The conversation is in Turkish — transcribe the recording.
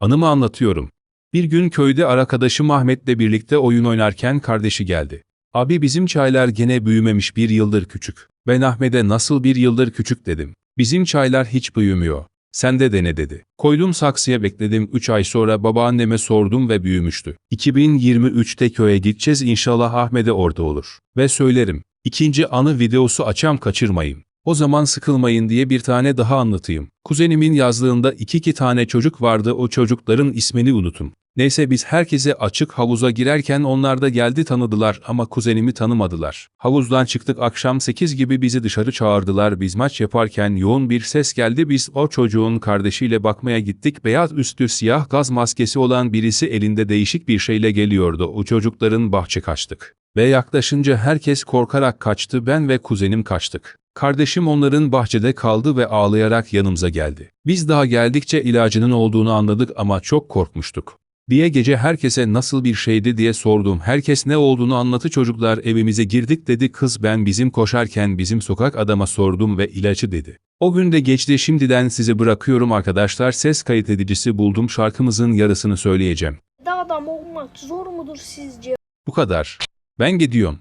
Anımı anlatıyorum. Bir gün köyde arkadaşım Ahmet'le birlikte oyun oynarken kardeşi geldi. Abi bizim çaylar gene büyümemiş bir yıldır küçük. Ben Ahmet'e nasıl bir yıldır küçük dedim. Bizim çaylar hiç büyümüyor. Sen de dene dedi. Koydum saksıya bekledim 3 ay sonra babaanneme sordum ve büyümüştü. 2023'te köye gideceğiz inşallah Ahmet'e orada olur. Ve söylerim. İkinci anı videosu açam kaçırmayın. O zaman sıkılmayın diye bir tane daha anlatayım. Kuzenimin yazlığında iki iki tane çocuk vardı o çocukların ismini unutum. Neyse biz herkese açık havuza girerken onlar da geldi tanıdılar ama kuzenimi tanımadılar. Havuzdan çıktık akşam 8 gibi bizi dışarı çağırdılar biz maç yaparken yoğun bir ses geldi biz o çocuğun kardeşiyle bakmaya gittik beyaz üstü siyah gaz maskesi olan birisi elinde değişik bir şeyle geliyordu o çocukların bahçe kaçtık. Ve yaklaşınca herkes korkarak kaçtı ben ve kuzenim kaçtık. Kardeşim onların bahçede kaldı ve ağlayarak yanımıza geldi. Biz daha geldikçe ilacının olduğunu anladık ama çok korkmuştuk. Diye gece herkese nasıl bir şeydi diye sordum. Herkes ne olduğunu anlatı çocuklar evimize girdik dedi kız ben bizim koşarken bizim sokak adama sordum ve ilacı dedi. O gün de geçti şimdiden sizi bırakıyorum arkadaşlar ses kayıt edicisi buldum şarkımızın yarısını söyleyeceğim. Da adam olmak zor mudur sizce? Bu kadar. Ben gidiyorum.